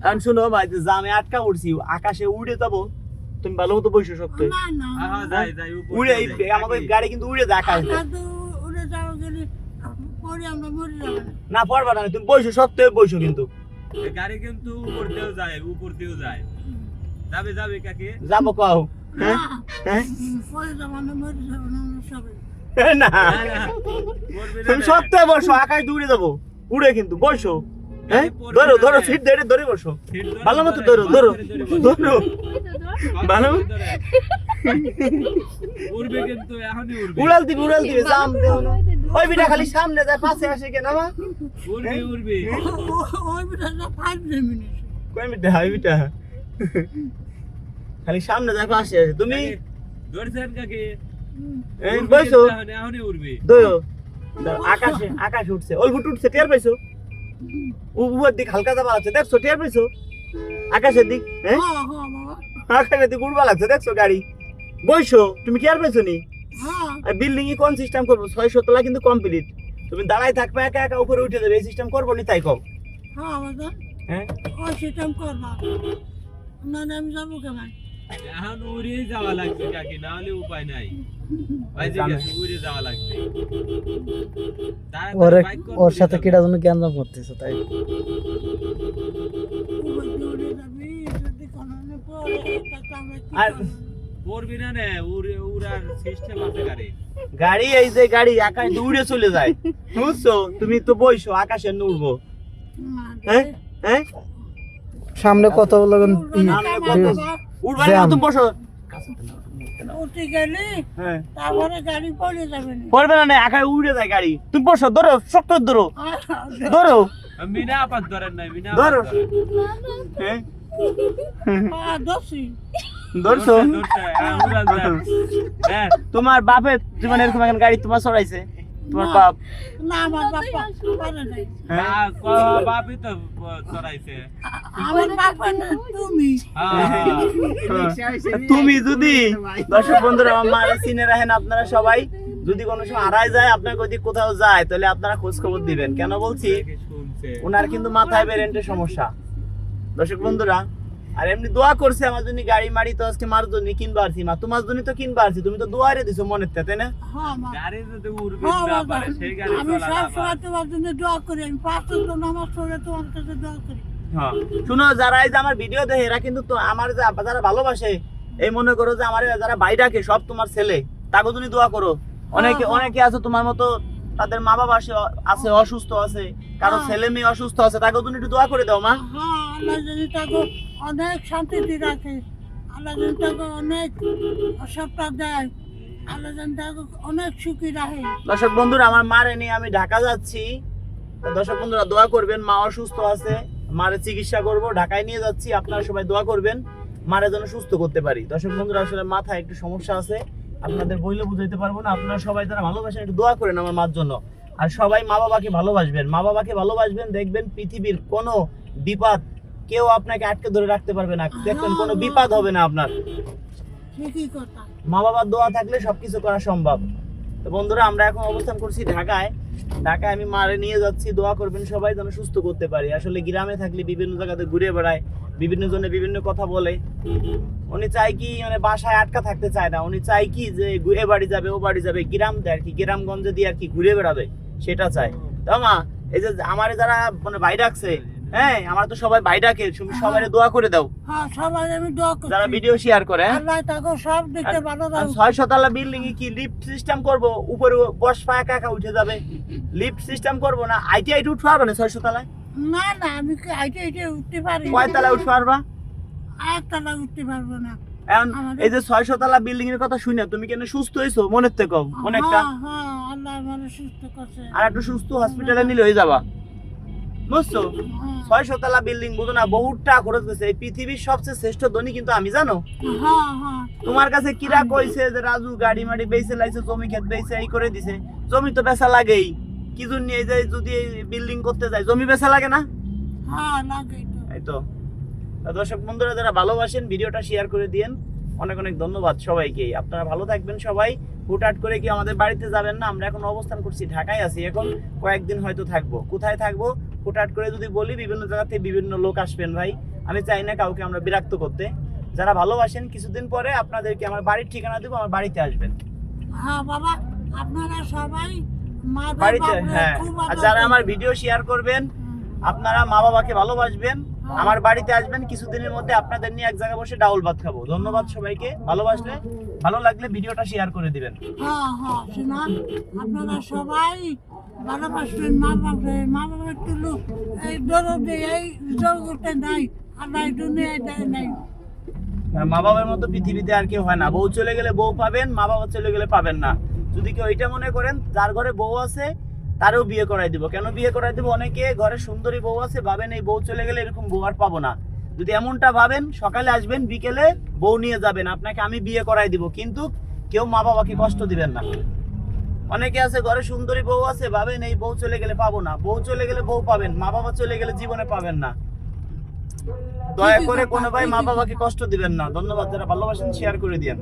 এখন শুনো ভাই যে জামে আটকা উঠছি আকাশে উড়ে যাব। তুমি ভালো মতো বসে শক্ত না না। হ্যাঁ, হ্যাঁ, যাই, যাই, উপর উড়ে। আমাদের গাড়ি কিন্তু উড়ে যায় আকাশে। না পারবা না তুমি বসো শক্ত বসো কিন্তু। গাড়ি কিন্তু উপর দিয়েও যায় উপর দিয়েও যায়। যাবে যাবে কাকে? যাব কও। না হ্যাঁ? না তুমি হয়ে বসো আকাশ দিয়ে উড়ে যাব। উড়ে কিন্তু বসো। হ্যাঁ? ধরো ধরো সিট ধরে ধরে বসো। ভালো মতো ধরো। ধরো ধরে, ধরে, ধরে, ধরো ভালো ধরে, ধরে। উড়বে কিন্তু এখনই উড়বে। উড়াল দিবি উড়াল দিবি জাম দেও না। ওই বিটা খালি সামনে যায় পাশে আসে কেন মা? উড়বে উড়বে। ও- ও- ওই বিটাটা মিনিট কই বিটা হাই বিটা? খালি সামনে যায় পাশে আসে। তুমি? কাকে? ধরছেন কাকে? এই বসো। এখনই- এখনই উড়বে। ধরো। ধরো, আকাশে আকাশ উঠছে। অল্প উঠছে টের পাইছো? উ- উপর দিক হালকা যাবা আছে দেখছ টের পাইছো আকাশের দিক হ্যাঁ? হ্যাঁ হ্যাঁ বাবা আকাশের দিক উড়বা লাগছে দেখছ গাড়ি? বইছো তুমি টের পাইছো নি হ্যাঁ। আর বিল্ডিং কোন সিস্টেম করব? ছয়শো তলা কিন্তু কমপ্লিট তুমি দাঁড়াই থাকবে একা একা উপরে উঠে যাবে এই সিস্টেম করব নি তাই কম হ্যাঁ হ্যাঁ? সিস্টেম করবা। না আমি যাব কেমন? এখন উড়েই যাওয়া লাগবে কাকে না হলে উপায় নাই। ওরে সাথে গ্যাঞ্জাম করতেছে তাই। গাড়ি এই যে গাড়ি আকাশ উড়ে চলে যায়। বুঝছ? তুমি তো বইছো আকাশে উড়বো হ্যাঁ? হ্যাঁ? সামনে কত লগন তুমি বসো। উঠে গেলি তারপরে গাড়ি পড়ে যাবে পড়বে না না আকাশে উড়ে যায় গাড়ি। তুমি বসো ধরো শক্ত ধরো। ধরো। মিনা আপাত ধরেন নাই মিনা ধরো। আপাত ধরেন। দোষী ধরছো। ধরছে, ধরছে, উড়াল যায়। তোমার বাপের জীবনে এরকম এখন গাড়ি তোমার চড়াইছে তোমার বাপ? না আমার বাবা পারে নাই। হ্যাঁ? বাপই তো চড়াইছে। আমার বাবা না তুমি। হ্যাঁ, তুমি যদি দর্শক বন্ধুরা আমার মারা চিনে রাখেন আপনারা সবাই। যদি কোনো সময় হারায় যায় আপনার যদি কোথাও যায় তাহলে আপনারা খোঁজ খবর দিবেন। কেন বলছি? ওনার কিন্তু মাথায় বেরেন্টের সমস্যা। দর্শক বন্ধুরা আর এমনি দোয়া করছে আমার জন্য গাড়ি মাড়ি তো আজকে মার জন্য কিনবা আরছি মা। তোমার জন্য তো কিনবা আরছি তুমি তো দোয়ারে দিছো মনের তাই না? হ্যাঁ গাড়ি যদি উড়বে হ্যাঁ না পারে, সেই গাড়ি আমি সব সময় তোমার জন্য দোয়া করি আমি পাঁচ তো নামাজ পড়ে তোমার কাছে দোয়া করি। হ্যাঁ। শুনো যারা এই যে আমার ভিডিও দেখে এরা কিন্তু তো আমার যে যারা ভালোবাসে এই মনে করো যে আমার যারা ভাই ডাকে সব তোমার ছেলে তাকে তুমি দোয়া করো। অনেকে। অনেকে আছে তোমার মতো তাদের মা বাবা আছে আছে অসুস্থ আছে কারও হ্যাঁ। ছেলে মেয়ে অসুস্থ আছে তাকে তুমি একটু দোয়া করে দাও মা। হ্যাঁ আল্লাহ যদি তাকে অনেক শান্তিতে রাখে আল্লাহ যদি তাকে অনেক সবটা দেয় আল্লাহ যদি তাকে অনেক সুখী রাখে। দর্শক বন্ধুরা আমার মারে নিয়ে আমি ঢাকা যাচ্ছি। দর্শক বন্ধুরা দোয়া করবেন মা অসুস্থ আছে মারে চিকিৎসা করব ঢাকায় নিয়ে যাচ্ছি আপনারা সবাই দোয়া করবেন মারে যেন সুস্থ করতে পারি। দর্শক বন্ধুরা আসলে মাথায় একটু সমস্যা আছে। আপনাদের বইলে বুঝাইতে পারব না আপনারা সবাই যারা ভালোবাসেন একটু দোয়া করেন আমার মার জন্য। আর সবাই মা বাবাকে ভালোবাসবেন মা বাবাকে ভালোবাসবেন দেখবেন পৃথিবীর কোনো বিপদ কেউ আপনাকে আটকে ধরে রাখতে পারবে না দেখবেন কোনো বিপদ হবে না আপনার। মা বাবার দোয়া থাকলে সবকিছু করা সম্ভব। তো বন্ধুরা আমরা এখন অবস্থান করছি ঢাকায়। ঢাকায় আমি মারে নিয়ে যাচ্ছি দোয়া করবেন সবাই যেন সুস্থ করতে পারি। আসলে গ্রামে থাকলে বিভিন্ন জায়গাতে ঘুরে বেড়ায় বিভিন্ন জনে বিভিন্ন কথা বলে। উনি চাই কি মানে বাসায় আটকা থাকতে চায় না। উনি চাই কি যে ঘুরে বাড়ি যাবে ও বাড়ি যাবে গ্রাম দেয় আর কি গ্রামগঞ্জে দিয়ে আর কি ঘুরে বেড়াবে সেটা চায়। তো মা এই যে আমারে যারা মানে ভাই ডাকছে হ্যাঁ আমার তো সবাই ভাই ডাকে তুমি সবাই দোয়া করে দাও। হ্যাঁ সবাই আমি দোয়া করি যারা ভিডিও শেয়ার করে হ্যাঁ। আল্লাহ তাকে সব দিকে ভালো শতালা বিল্ডিং এ কি লিফট সিস্টেম করব? উপরে বস পা একা একা উঠে যাবে। লিফট সিস্টেম করব না? আইটি আইটি উঠতে পারবে না ছয় শতালায়? না না আমি কি আইটে আইটে উঠতে পারি? কয় তলায় উঠতে পারবা? একতলা উঠতে পারব না। এখন এই যে বিল্ডিং এর কথা শুনে তুমি কেন সুস্থ মনের থেকে অনেকটা। হ্যাঁ হ্যাঁ সুস্থ করছে। আর একটু সুস্থ হসপিটালে নিলে হয়ে যাবা। বুঝছ? হ্যাঁ, বিল্ডিং বুঝো না বহুত টাকা খরচ গেছে এই পৃথিবীর সবচেয়ে শ্রেষ্ঠ ধনী কিন্তু আমি জানো? হ্যাঁ হ্যাঁ। তোমার কাছে কিরা কইছে যে রাজু গাড়ি মাড়ি বেচে লাইছে জমি ক্ষেত বেচে এই করে দিছে। জমি তো বেচা লাগেই। কি জন্য এই যে যদি বিল্ডিং করতে যায় জমি বেচা লাগে না? হ্যাঁ লাগে এই তা। দর্শক বন্ধুরা যারা ভালোবাসেন ভিডিওটা শেয়ার করে দিয়েন। অনেক অনেক ধন্যবাদ সবাইকে। আপনারা ভালো থাকবেন সবাই। হুটহাট করে কি আমাদের বাড়িতে যাবেন না। আমরা এখন অবস্থান করছি ঢাকায় আছি। এখন কয়েকদিন হয়তো থাকব। কোথায় থাকব? হুটহাট করে যদি বলি বিভিন্ন জায়গা থেকে বিভিন্ন লোক আসবেন ভাই। আমি চাই না কাউকে আমরা বিরক্ত করতে। যারা ভালোবাসেন কিছুদিন পরে আপনাদেরকে আমার বাড়ির ঠিকানা দেবো আমার বাড়িতে আসবেন। হ্যাঁ বাবা আপনারা সবাই বাড়িতে হ্যাঁ। আর যারা আমার ভিডিও শেয়ার করবেন আপনারা মা বাবাকে ভালোবাসবেন। আমার বাড়িতে আসবেন কিছুদিনের মধ্যে আপনাদের নিয়ে এক জায়গায় বসে ডাউল ভাত খাব। ধন্যবাদ সবাইকে ভালোবাসলে ভালো লাগলে ভিডিওটা শেয়ার করে দিবেন। হ্যাঁ হ্যাঁ শোনা আপনারা সবাই ভালোবাসবেন মা বাপরে মা বাবার তুলু এই দরদে এই জগতে নাই আল্লাহ এই দুনিয়ায় দেয় নাই। মা বাবার মতো পৃথিবীতে আর কেউ হয় না। বউ চলে গেলে বউ পাবেন মা বাবা চলে গেলে পাবেন না। যদি কেউ এটা মনে করেন যার ঘরে বউ আছে তারও বিয়ে করাই দিব। কেন বিয়ে করাই দিব? অনেকে ঘরে সুন্দরী বউ আছে ভাবেন এই বউ চলে গেলে এরকম বউ আর পাবো না। যদি এমনটা ভাবেন সকালে আসবেন বিকেলে বউ নিয়ে যাবেন আপনাকে আমি বিয়ে করাই দিব কিন্তু কেউ মা বাবাকে কষ্ট দিবেন না। অনেকে আছে ঘরে সুন্দরী বউ আছে ভাবেন এই বউ চলে গেলে পাবো না। বউ চলে গেলে বউ পাবেন মা বাবা চলে গেলে জীবনে পাবেন না। দয়া করে কোনো ভাই মা বাবাকে কষ্ট দিবেন না। ধন্যবাদ যারা ভালোবাসেন শেয়ার করে দিয়েন।